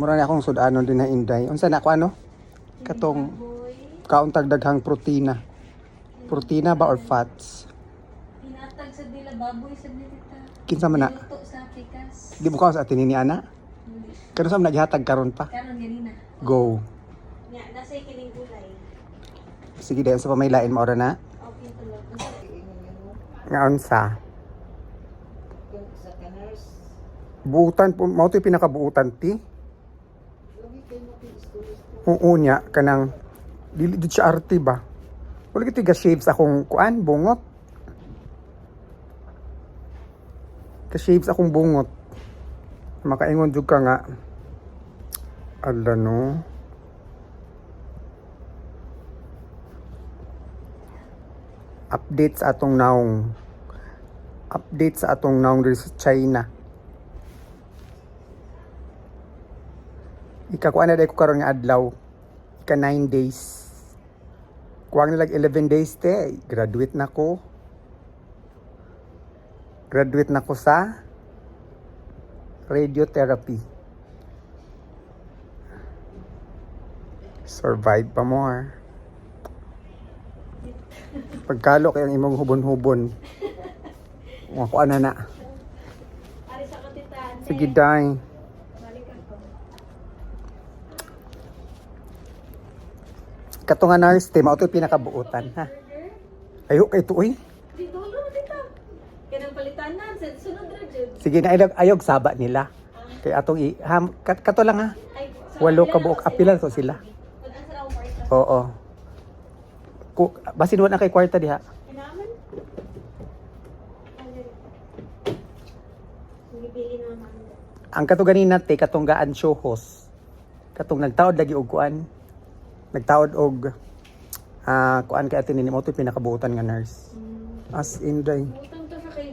Mura na akong sudanon din na inday. Unsa na ako ano? Katong kauntag daghang protina. Protina ba or fats? pinatag sa dila baboy sa nilita. Kinsa man na? Sa pikas. Di mo ka sa atin ni ana? Kano sa naghatag karon pa? Karon ganina. Go. Nya, nasa ikining gulay. Sige dayon sa pamailain mo ora na. Okay to love. Nga unsa? Buutan po, mao pinakabuutan ti. Oo niya, kanang, dili di siya arte ba? Wala kita ga shapes akong kuan, bungot. Ka shapes akong bungot. Makaingon jud ka nga. Ala no. Update sa atong naong. Update sa atong naong diri sa China. Ikakuha na dahil ko karon nga adlaw. Ika 9 days. Kuwang nilag 11 days te. Graduate na ko. Graduate na ko sa radiotherapy. Survive pa more. Pagkalo kayong imong hubon-hubon. Ako ana na. Sige, day. Balik ako. Kato nga nurse, te, mao to pinakabuutan, ha? Ayo kay tuoy. Na. Kanang palitan na. Sa sunod ra jud. Sige na ayog, ayog saba nila. Kay atong i ham, kat, kato lang ha. Walo ka na buok to apila to sila. Oo. Ku, basin wala kay kwarta diha. Ang kato ganina te katong gaan shohos. Katong nagtaod lagi og kuan. Nagtaod og ah kuan kay atin ni mo to pinakabuutan nga nurse. As in day. Butang to siya kay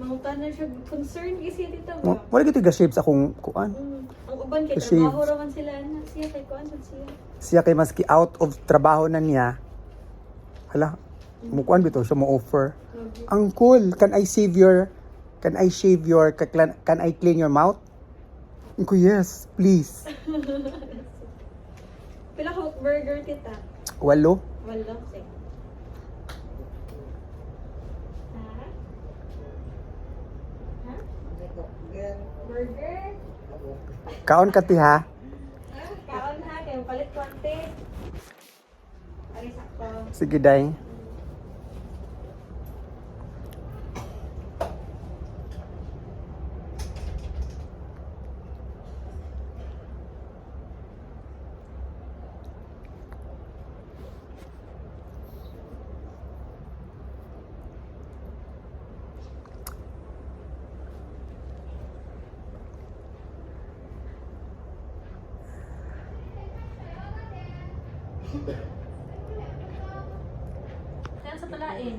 mangutan na siya concern kasi dito Mo ba? wala gito ga shapes akong kuan. Mm. Ang uban kay trabaho raman sila na siya kay kuan siya. Siya kay maski out of trabaho na niya. Hala, mo kuan bitaw siya mo offer. Ang cool. Can I save your, can I shave your, can, can I clean your mouth? Ko, yes, please. Pila ka burger tita? Walo. Walo sige. Ha? Ha? Burger? Kaon ka ti ha? Kaon ha kay palit konti. Ari sakto. Sige, day. Kaya sa palain.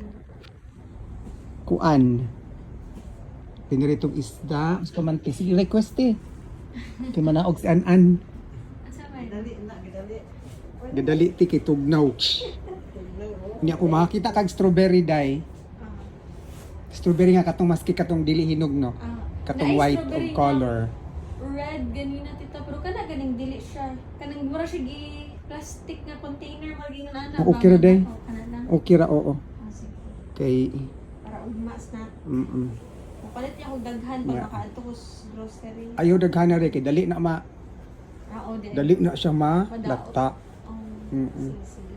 Kuan. Piniritong isda. Mas pamanti. Sige, request eh. Kay manaog si An-An. Asa may? Gadali ti kay Tugnaw. Hindi ako makakita kag strawberry day. Ah. Strawberry nga katong maski katong dili hinog no. Ah. Katong Naay white of color. na Red ganina tita pero kana ganing dili siya. Kanang mura siya gi plastic nga container maging nana. Oh, okay ra, day. Oh, na. Okay ra oo. Ah, sige. Kay Para ugmas na. mm Mapalit niya kog daghan pag Yeah. makaadto ko grocery. Ayaw daghana rin kay dali na ma Ah, oh, dali na siya ma lata. Oh, Mm-mm. sige, sige.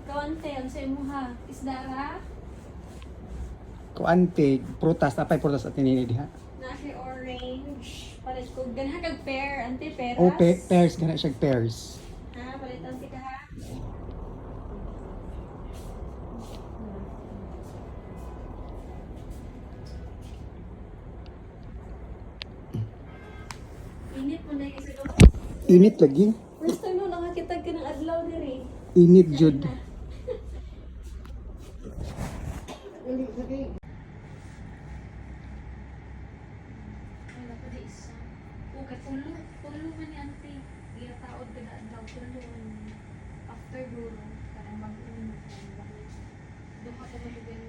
Ikaw ante, ang sa imo ha? Isda ra? Kuante prutas apay prutas at tinini diha. Na siya orange. Palit ko ganha kag pear, ante peras. O pe, pears kana siya pears. Ha, palitan ti ka ha. Init lagi. First time mo nakakita ka ng adlaw diri. Init jud. Wala pa di isa. Okay, pulo. Pulo man ni ante. Iya taod ka na adlaw. Pulo. After guro. Parang mag-uno. Doon ka pa malugan.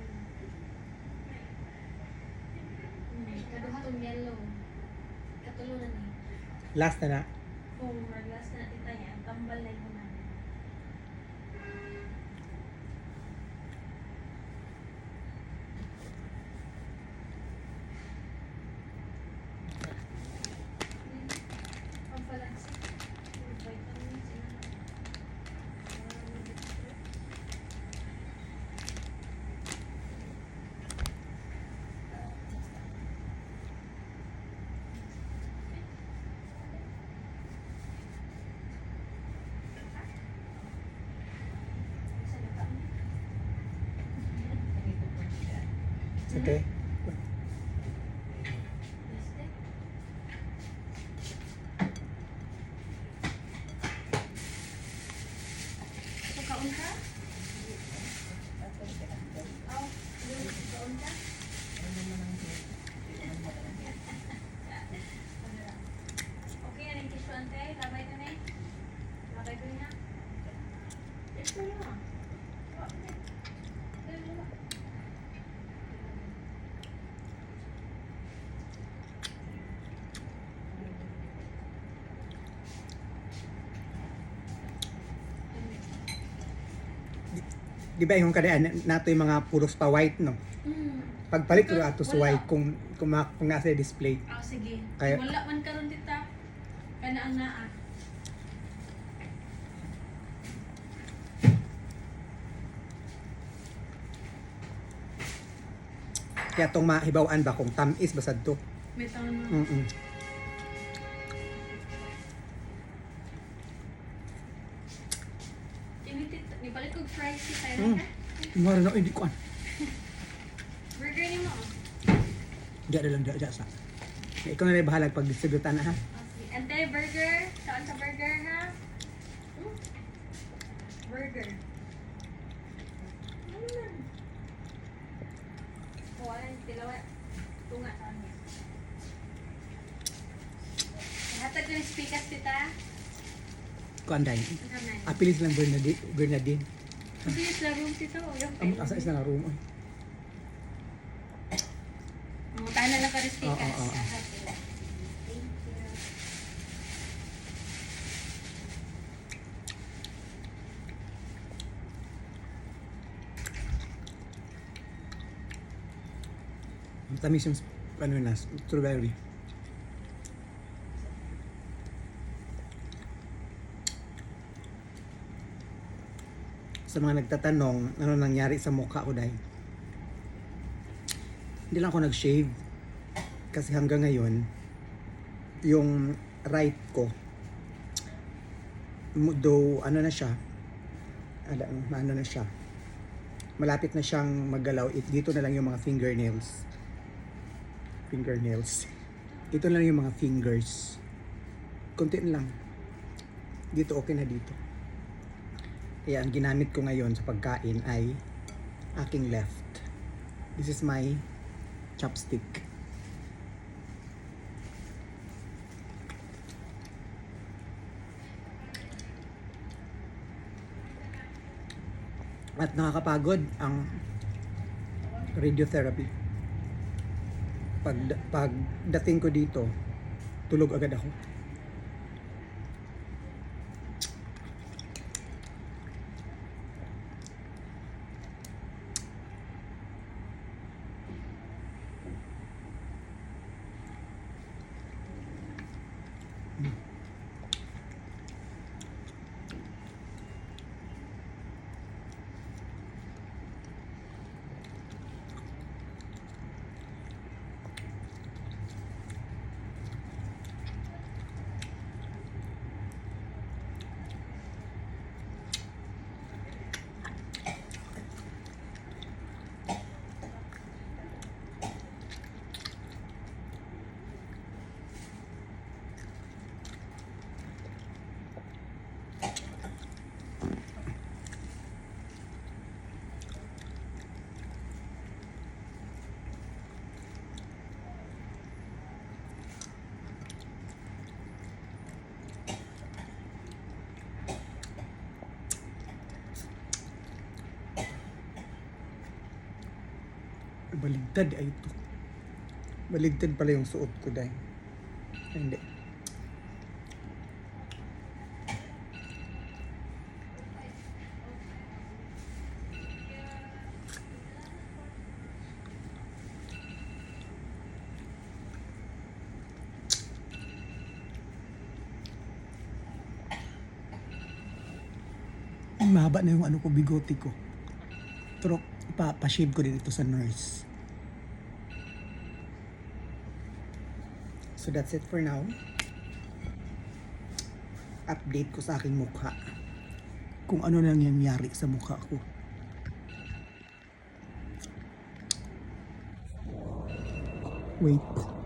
Hmm, Kaduha tong yellow. Katulo na ni. Last na na. Kung last na niya, ang tambal na yun namin. Pampalansi. Vitamins, ano. Salita mo. Okay. Este. Pagkaon ka? Oh, pagkaon ka? Okay na rin tissue ante, labay ka na eh. Labay ko na. Ito na. Wa, ne. Dali mo. Di ba yung kadaan nato yung mga puros pa white no? Mm. Pagpalit ko ato sa white kung kung, ma- kung nasa display. Ah, sige. Kaya- Wala man karon tita. Kana ang naa. Kaya tong mahibawan ba kung tamis basad to. May taon mo. Mm-mm. Tinitit, nipalit ko fries si tayo Mm. na. Mara na hindi ko an. Burger ni mo. oh. Di ada lang di ada sa. Na ikaw na rin bahala pag distributan na ha. Ante, burger. Saan sa burger ha? Hmm? Burger. Man? Kuhaan, tilawa. Tunga sa amin. Hatag ko yung speakers tita. Kuanday. Apilis lang Bernadine. Bernadine. Kasi yung sa room tito. Yung Amo asa isa na room tayo na lang ka rin. Oo, oo, oo. Ang tamis yung ano na, strawberry. Sa mga nagtatanong, ano nangyari sa mukha ko dahil hindi lang ako nag-shave. Kasi hanggang ngayon yung right ko though ano na siya? Ala, ano na siya? Malapit na siyang maggalaw it dito na lang yung mga fingernails. Fingernails. Ito lang yung mga fingers. Konti na lang. Dito okay na dito kaya ang ginamit ko ngayon sa pagkain ay aking left. This is my chopstick. At nakakapagod ang radiotherapy. Pag pag dating ko dito tulog agad ako baligtad ay ito. Baligtad pala yung suot ko dahil. Hindi. mahaba na yung ano ko, bigote ko. Pero, pa-shave ko din ito sa nurse. So that's it for now. Update ko sa aking mukha. Kung ano nang nangyayari sa mukha ko. Wait.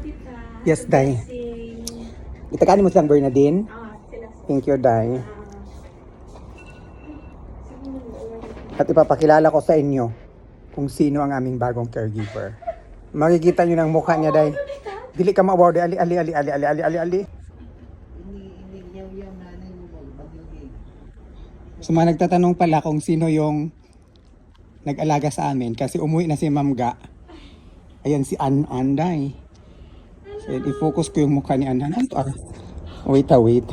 Tita. Yes, Day. Itakanin mo silang Bernadine. Ah. Thank you, Day. Ah. At ipapakilala ko sa inyo kung sino ang aming bagong caregiver. Makikita nyo ng mukha niya, Day. Dili ka ma-award. Ali, ali, ali, ali, ali, ali, ali, ali. So mga nagtatanong pala kung sino yung nag-alaga sa amin kasi umuwi na si Ma'am Ga. Ayan si An Anday. So yun, i-focus ko yung mukha ni An An. Ano to, ah? Wait ah, wait.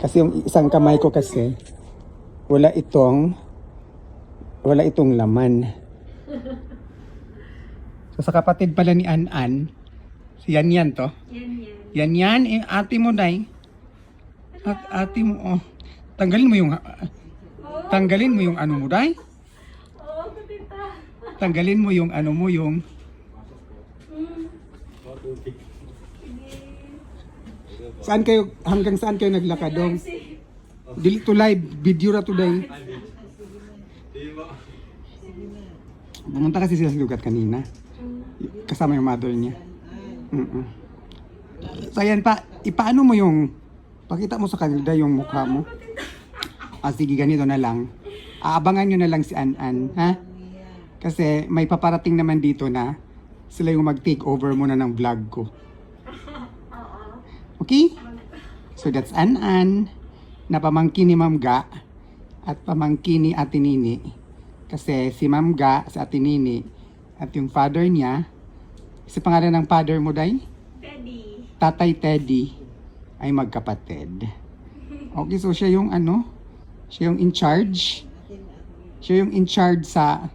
Kasi yung isang kamay ko kasi wala itong wala itong laman. So sa kapatid pala ni An An, si Yan Yan to. Yan, yan. Yan yan, eh, ate mo day. At ate mo, oh. Tanggalin mo yung, tanggalin mo yung ano mo day. Oo. Tanggalin mo yung ano mo yung, saan kayo, hanggang saan kayo naglakad dong? Dili to live, video ra today. Pumunta kasi sila sa lugat kanina. Kasama yung mother niya. Mm-mm. So ayan pa, ipaano mo yung, pakita mo sa kanila yung mukha mo. Ah, sige, ganito na lang. Aabangan nyo na lang si An-An, ha? Kasi may paparating naman dito na sila yung mag-take over muna ng vlog ko. Okay? So that's An-An na pamangkin ni Ma'am Ga at pamangkin ni Ate Nini. Kasi si Ma'am Ga, si Ate Nini, at yung father niya, si pangalan ng father mo, Day? Teddy. Tatay Teddy ay magkapatid. Okay, so siya yung ano, siya yung in charge. Siya yung in charge sa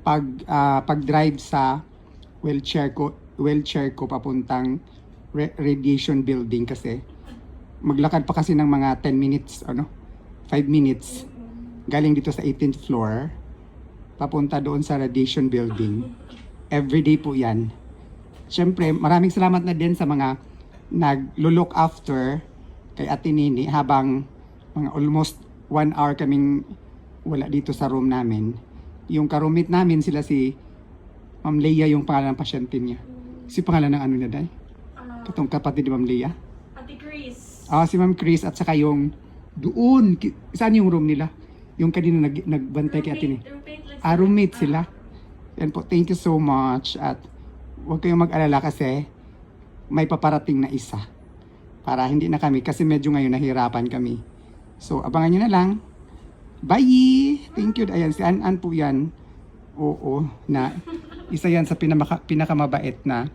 pag ah, pag-drive sa wheelchair ko, wheelchair ko papuntang radiation building kasi maglakad pa kasi ng mga 10 minutes, ano, 5 minutes galing dito sa 18th floor papunta doon sa radiation building. Everyday po 'yan. Siyempre, maraming salamat na din sa mga nag-look after kay Ate Nini habang mga almost one hour kaming wala dito sa room namin. Yung karumit namin sila si Ma'am Leia yung pangalan ng pasyente niya. Si pangalan ng ano niya, Day? Ah, Katong kapatid ni Ma'am Leia. Ate Chris. Ah, si Ma'am Chris at saka yung doon, ki- saan yung room nila? Yung kanina nag, nagbantay kay Ate Nini. Roommate, roommate Ah, roommate sila. Yan po, thank you so much. At huwag kayong mag-alala kasi may paparating na isa. Para hindi na kami, kasi medyo ngayon nahirapan kami. So, abangan nyo na lang. Bye! Thank you. Ayan, si An-An po yan. Oo, na isa yan sa pinamaka, pinakamabait na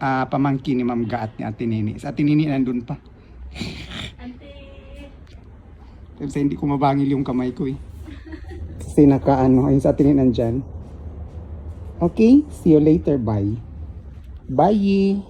ah, pamangkin ni Ma'am Ga at ni Ate Nini. Sa Ate Nini nandun pa. Ante. Kasi hindi ko mabangil yung kamay ko eh. Kasi nakaano, ayun sa atin nandyan. Okay, see you later. Bye. Bye!